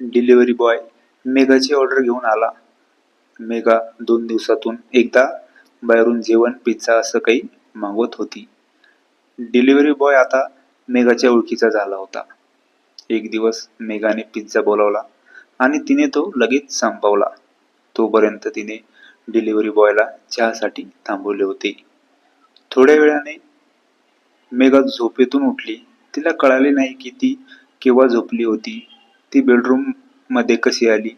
Delivery boy मेघाची order घेऊन आला. मेघा दोन दिवसातून एकदा बाहेरून जेवण पिझ्झा असं काही मागवत होती. डिलिव्हरी बॉय आता मेघाच्या ओळखीचा झाला होता. एक दिवस मेघाने पिझ्झा बोलावला आणि तिने तो लगेच संपवला. तोपर्यंत तिने डिलिव्हरी बॉयला चहासाठी थांबवले होते. थोड्या वेळाने मेघा झोपेतून उठली. तिला कळाले नाही की ती केव्हा झोपली होती. ती बेडरूममध्ये कशी आली?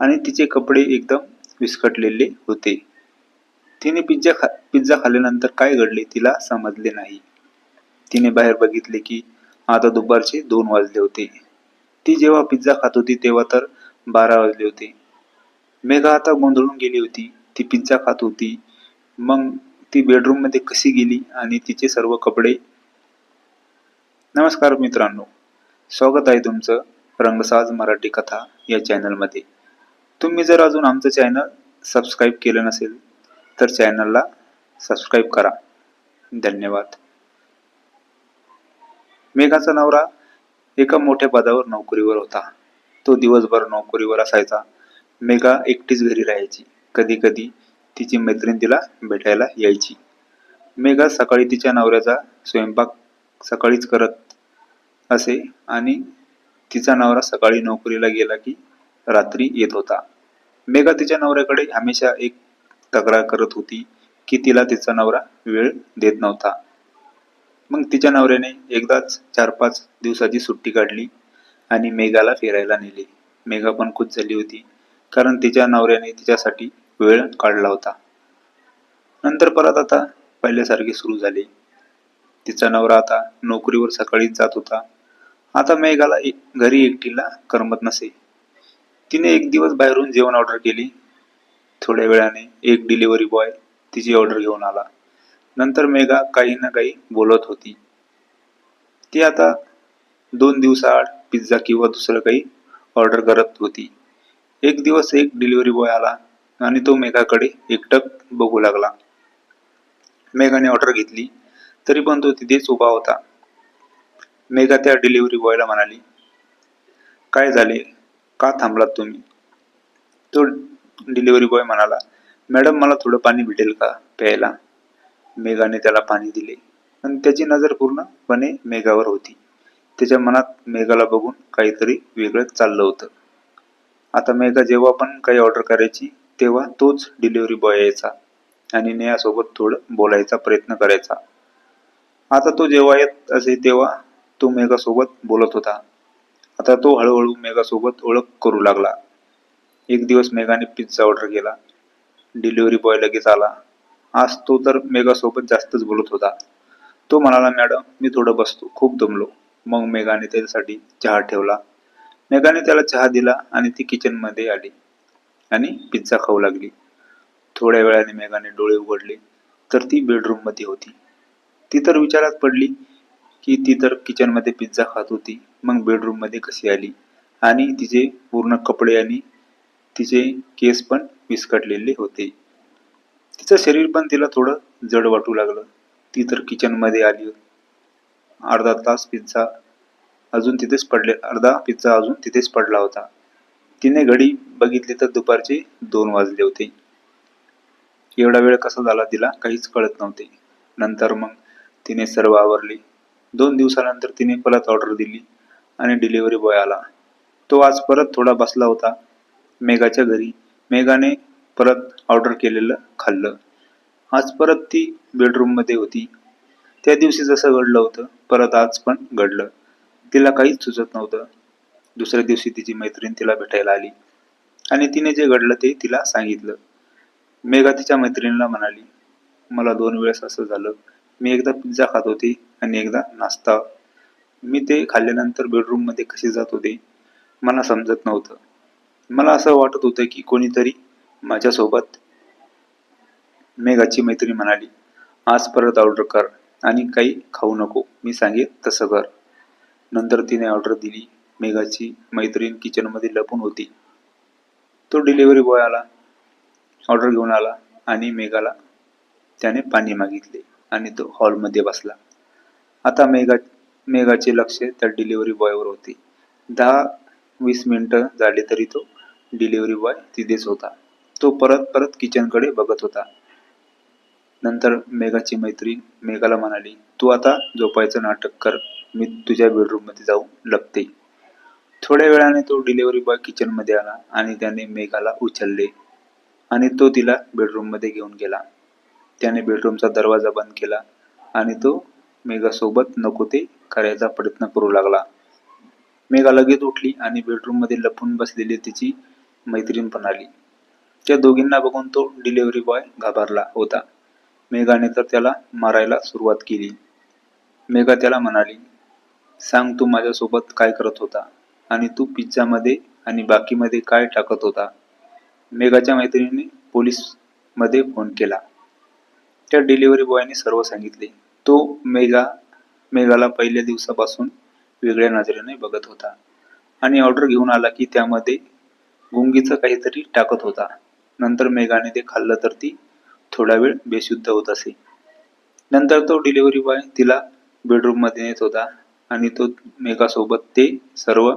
आणि तिचे कपडे एकदम विस्कटलेले होते. तिने पिझ्झा खा पिझ्झा खाल्ल्यानंतर काय घडले तिला समजले नाही. तिने बाहेर बघितले की आता दुपारचे दोन वाजले होते. ती जेव्हा पिझ्झा खात होती तेव्हा तर बारा वाजले होते. मेघा आता गोंधळून गेली होती. ती पिझ्झा खात होती. मग ती बेडरूममध्ये कशी गेली आणि तिचे सर्व कपडे? नमस्कार मित्रांनो. स्वागत आहे तुमचं रंगसाज मराठी कथा या चॅनलमध्ये. तुम्ही जर अजून आमचं चॅनल सबस्क्राईब केलं नसेल तर चॅनलला सबस्क्राईब करा. धन्यवाद. मेघाचा नवरा एका मोठ्या पदावर नोकरीवर होता. तो दिवसभर नोकरीवर असायचा. मेघा एकटीच घरी राहायची. कधी कधी तिची मैत्रीण तिला भेटायला यायची. मेघा सकाळी तिच्या नवऱ्याचा स्वयंपाक सकाळीच करत असे आणि तिचा नवरा सकाळी नोकरीला गेला की रात्री येत होता. मेघा तिच्या नवऱ्याकडे हमेशा एक तक्रार करत होती की तिला तिचा नवरा वेळ देत नव्हता. मग तिच्या नवऱ्याने एकदाच चार पाच दिवसाची सुट्टी काढली आणि मेघाला फिरायला नेले. मेघा पण खुश झाली होती कारण तिच्या नवऱ्याने तिच्यासाठी वेळ काढला होता. नंतर परत आता पहिल्यासारखे सुरू झाले. तिचा नवरा आता नोकरीवर सकाळीच जात होता. आता मेघाला एक- घरी एकटीला करमत नसे. तिने एक दिवस बाहेरून जेवण ऑर्डर केली. थोड्या वेळाने एक डिलिव्हरी बॉय तिची ऑर्डर घेऊन आला. नंतर मेघा काही ना काही बोलत होती. ती आता दोन दिवसाआड पिझ्झा किंवा दुसरं काही ऑर्डर करत होती. एक दिवस एक डिलिव्हरी बॉय आला आणि तो मेघाकडे एकटक बघू लागला. मेघाने ऑर्डर घेतली. तरी पण तो तिथेच उभा होता. मेघा त्या डिलिव्हरी बॉयला म्हणाली काय झाले? का थांबलात तुम्ही? तो डिलिव्हरी बॉय म्हणाला मॅडम मला थोडं पाणी भेटेल का प्यायला? मेघाने त्याला पाणी दिले आणि त्याची नजर पूर्णपणे मेघावर होती. त्याच्या मनात मेघाला बघून काहीतरी वेगळंच चाललं होतं. आता मेघा जेव्हा पण काही ऑर्डर करायची तेव्हा तोच डिलिव्हरी बॉय यायचा आणि नेहासोबत थोडं बोलायचा प्रयत्न करायचा. आता तो जेव्हा येत असे तेव्हा तो मेघासोबत बोलत होता. आता तो हळूहळू मेघासोबत ओळख करू लागला. एक दिवस मेघाने पिझ्झा ऑर्डर केला. डिलिव्हरी बॉय लगेच आला. आज तो तर मेघासोबत जास्तच बोलत होता. तो म्हणाला मॅडम मी थोडं बसतो. खूप दमलो. मग मेघाने त्याच्यासाठी चहा ठेवला. मेघाने त्याला चहा दिला आणि ती किचनमध्ये आली आणि पिझ्झा खाऊ लागली. थोड्या वेळाने मेघाने डोळे उघडले. तर ती बेडरूममध्ये होती. ती तर विचारात पडली की ती तर किचनमध्ये पिझ्झा खात होती. मग बेडरूममध्ये कशी आली? आणि तिचे पूर्ण कपडे आणि तिचे केस पण विस्कटलेले होते. तिचं शरीर पण तिला थोडं जड वाटू लागलं. ती तर किचनमध्ये आली अर्धा तास पिझ्झा अजून तिथेच पडले अर्धा पिझ्झा अजून तिथेच पडला होता. तिने घडी बघितली तर दुपारचे दोन वाजले होते. एवढा वेळ कसा झाला तिला काहीच कळत नव्हते. नंतर मग तिने सर्व आवरले. दोन दिवसानंतर तिने परत ऑर्डर दिली आणि डिलिव्हरी बॉय आला. तो आज परत थोडा बसला होता मेघाच्या घरी. मेघाने परत ऑर्डर केलेलं खाल्लं. आज परत ती बेडरूममध्ये होती. त्या दिवशी जसं घडलं होतं परत आज पण घडलं. तिला काहीच सुचत नव्हतं. दुसऱ्या दिवशी तिची मैत्रीण तिला भेटायला आली आणि तिने जे घडलं ते तिला सांगितलं. मेघा तिच्या मैत्रिणीला म्हणाली मला दोन वेळेस असं झालं. मी एकदा पिझ्झा खात होती. आणि एकदा नाश्ता. मी ते खाल्ल्यानंतर बेडरूममध्ये कसे जात होते मला समजत नव्हतं. मला असं वाटत होतं की कोणीतरी माझ्यासोबत मेघाची मैत्री म्हणाली आज परत ऑर्डर कर आणि काही खाऊ नको. मी सांगेन तसं कर. नंतर तिने ऑर्डर दिली. मेघाची मैत्रीण किचनमध्ये लपून होती. तो डिलिव्हरी बॉय आला. ऑर्डर घेऊन आला आणि मेघाला त्याने पाणी मागितले आणि तो हॉलमध्ये बसला. आता मेघा मेघाचे लक्ष त्या डिलिव्हरी बॉयवर होते. दहा वीस मिनटं झाली तरी तो डिलिव्हरी बॉय तिथेच होता. तो परत परत किचनकडे बघत होता. नंतर मेघाची मैत्रीण मेघाला म्हणाली तू आता झोपायचं नाटक कर. मी तुझ्या बेडरूममध्ये जाऊन लपते. थोड्या वेळाने तो डिलिव्हरी बॉय किचनमध्ये आला आणि त्याने मेघाला उचलले आणि तो तिला बेडरूममध्ये घेऊन गेला. त्याने बेडरूमचा दरवाजा बंद केला आणि तो मेघासोबत नको ते करायचा प्रयत्न करू लागला. मेघा लगेच उठली आणि बेडरूममध्ये लपून बसलेली तिची मैत्रीण पण आली त्या दोघींना बघून तो डिलिव्हरी बॉय घाबरला होता. मेघाने तर त्याला मारायला सुरुवात केली. मेघा त्याला म्हणाली सांग तू माझ्यासोबत काय करत होता आणि तू पिझ्झामध्ये आणि बाकीमध्ये काय टाकत होता? मेघाच्या मैत्रिणीने पोलीसमध्ये फोन केला. त्या डिलिव्हरी बॉयने सर्व सांगितले. तो मेघा मेघाला पहिल्या दिवसापासून वेगळ्या नजरेने बघत होता. आणि ऑर्डर घेऊन आला की त्यामध्ये गुंगीचं काहीतरी टाकत होता. नंतर मेघाने ते खाल्लं तर ती थोडा वेळ बेशुद्ध होत असे. नंतर तो डिलिव्हरी बॉय तिला बेडरूममध्ये नेत होता आणि तो मेघासोबत ते सर्व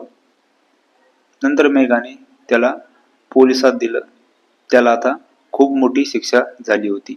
नंतर मेघाने त्याला पोलिसात दिलं. त्याला आता खूप मोठी शिक्षा झाली होती.